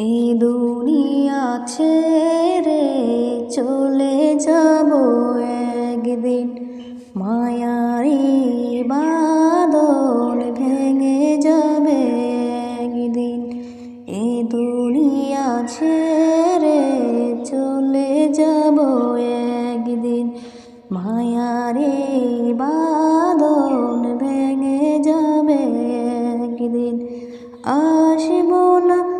এই দুনিয়া ছেড়ে চলে যাব একদিন। মায়ারি বাদল ভেঙে যাবে একদিন। এই দুনিয়া ছেড়ে চলে যাব একদিন। মায়ারে বাদল ভেঙে যাবে একদিন। আসব না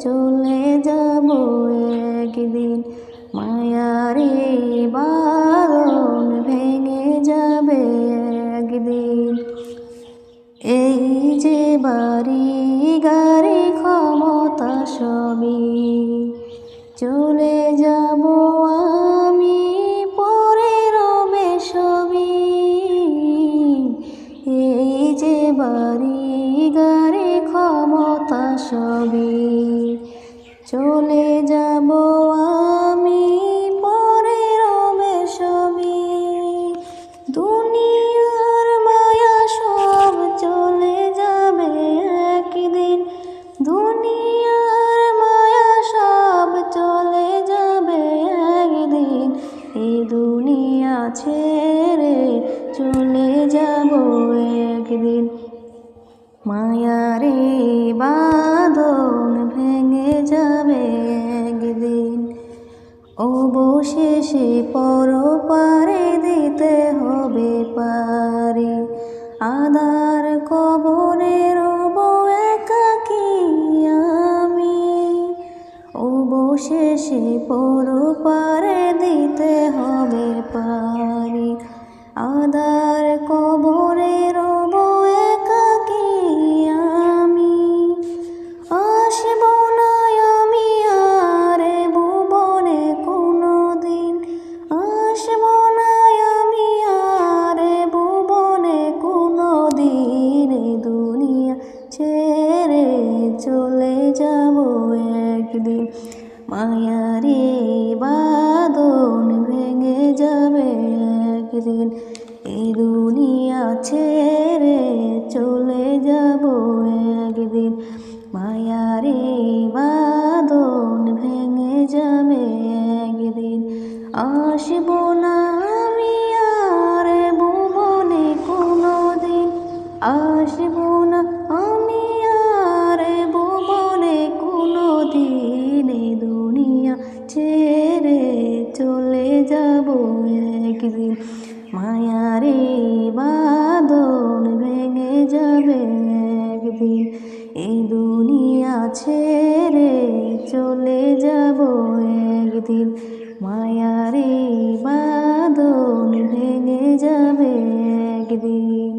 চলে যাব একদিন। মায়ারে বাদন ভেঙে যাবে একদিন। এই যে বাড়ি গাড়ি ক্ষমতা সবই চলে যাব আমি, পরে রবে সবই। এই যে বাড়ি গাড়ি ক্ষমতা সবই চলে যাব আমি পরে রবে সবই দুনিয়ার মায়া সব চলে যাবে একদিন। দুনিয়ার মায়া সব চলে যাবে একদিন। এই দুনিয়া ছেড়ে চলে যাব একদিন। মায়ারে বাদন অবশেষে পর পারে দিতে হবে পারে। আদার কবরে রব একাকি আমি। অবশেষে পারে একদিন মায়ারে বাদন ভেঙে যাবে একদিন এই দুনিয়া ছেড়ে চলে যাব একদিন। মায়ারে বাদন ভেঙে যাবে একদিন, আসব যাব একদিন। মায়ারে বাদন ভেঙে যাবে একদিন। এই দুনিয়া ছেড়ে চলে যাব একদিন। মায়ারে বাদন ভেঙে যাবে একদিন।